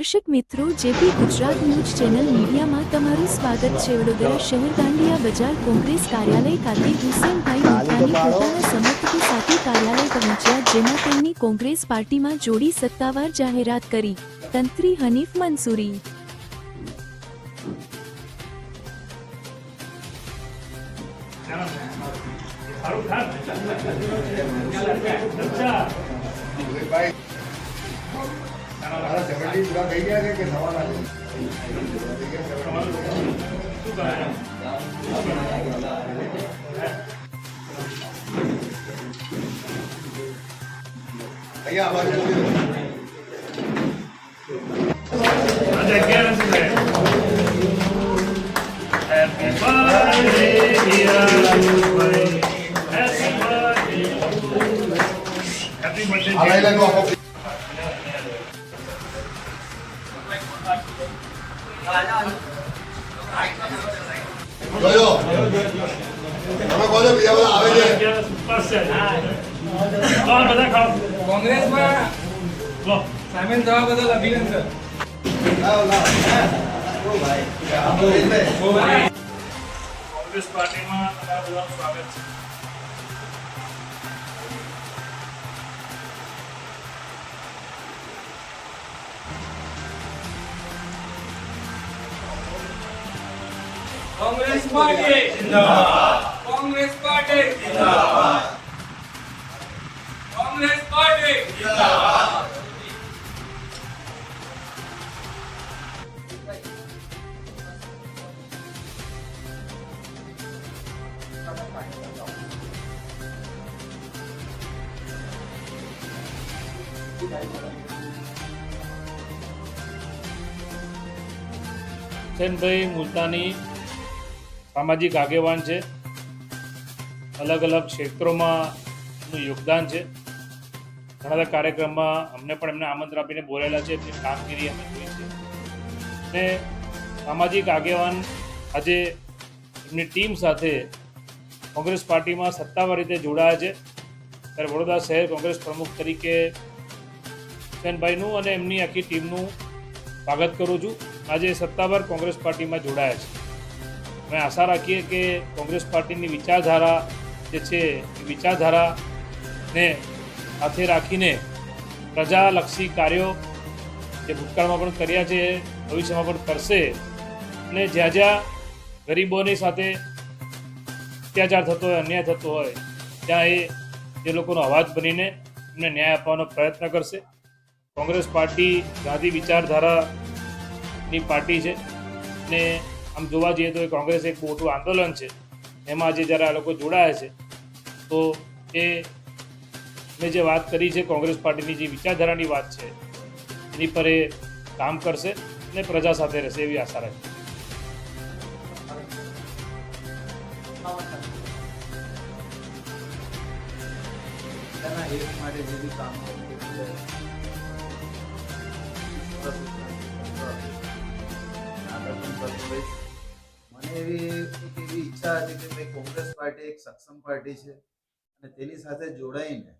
દર્શક મિત્રો JP Gujarat news channel મીડિયામાં તમારું સ્વાગત છે. વડોદરા શહેર દાંડિયા બજાર કોંગ્રેસ કાર્યાલય ખાતે હુસેનભાઈ મોટાની પોતાના સમર્થકો સાથે કાર્યાલય પહોંચ્યા, જેમાં તેમની કોંગ્રેસ પાર્ટીમાં જોડી સત્તાવાર જાહેરાત કરી. તંત્રી હનીફ મંસૂરી. ખાન અચ્છા ભાઈ તારા સેવન્ટી પૂરા થઈ ગયા છે કે નવા લાગે શું કરે અહીંયા આવાજ નથી આજે અગિયાર શું છે હેપી બર્થડે ડિયર ભાઈ હેપી જોયો તમે કહો છો બીજા બધા આવે છે. કોંગ્રેસમાં સામેલ થવા બદલ અભિનંદન. કોંગ્રેસ પાર્ટીમાં તમારા બધાનું સ્વાગત છે. કોંગ્રેસ પાર્ટી જિંદાબાદ કોંગ્રેસ પાર્ટી જિંદાબાદ કોંગ્રેસ પાર્ટી જિંદાબાદ હુસેનભાઈ મુલતાની સામાજિક આગેવાન છે. અલગ અલગ ક્ષેત્રોમાં યોગદાન છે. ઘણા બધા કાર્યક્રમમાં અમને પણ એમને આમંત્રણ આપીને બોલાયેલા છે. એમની કામગીરી અમે જોઈ છે. અને સામાજિક આગેવાન આજે એમની ટીમ સાથે કોંગ્રેસ પાર્ટીમાં સત્તાવાર રીતે જોડાયા છે. ત્યારે વડોદરા શહેર કોંગ્રેસ પ્રમુખ તરીકે હુસેનભાઈનું અને એમની આખી ટીમનું સ્વાગત કરું છું. આજે સત્તાવાર કોંગ્રેસ પાર્ટીમાં જોડાયા છે. અમે આશા રાખીએ કે કોંગ્રેસ પાર્ટીની વિચારધારા જે છે, એ વિચારધારાને સાથે રાખીને પ્રજાલક્ષી કાર્યો જે ભૂતકાળમાં પણ કર્યા છે, ભવિષ્યમાં પણ કરશે. અને જ્યાં જ્યાં ગરીબોની સાથે અત્યાચાર થતો હોય, અન્યાય થતો હોય, ત્યાં એ જે લોકોનો અવાજ બનીને એમને ન્યાય આપવાનો પ્રયત્ન કરશે. કોંગ્રેસ પાર્ટી ગાંધી વિચારધારાની પાર્ટી છે ને આમ જોવા જઈએ તો એ કોંગ્રેસ એક મોટું આંદોલન છે. એમાં આજે જ્યારે આ લોકો જોડાયા છે, તો એ મેં જે વાત કરી છે કોંગ્રેસ પાર્ટીની જે વિચારધારાની વાત છે, એની પર એ કામ કરશે અને પ્રજા સાથે રહેશે એવી આશા રાખી માટે જે બી કામ મને એવી એક એવી ઈચ્છા હતી કે ભાઈ કોંગ્રેસ પાર્ટી એક સક્ષમ પાર્ટી છે અને તેની સાથે જોડાઈને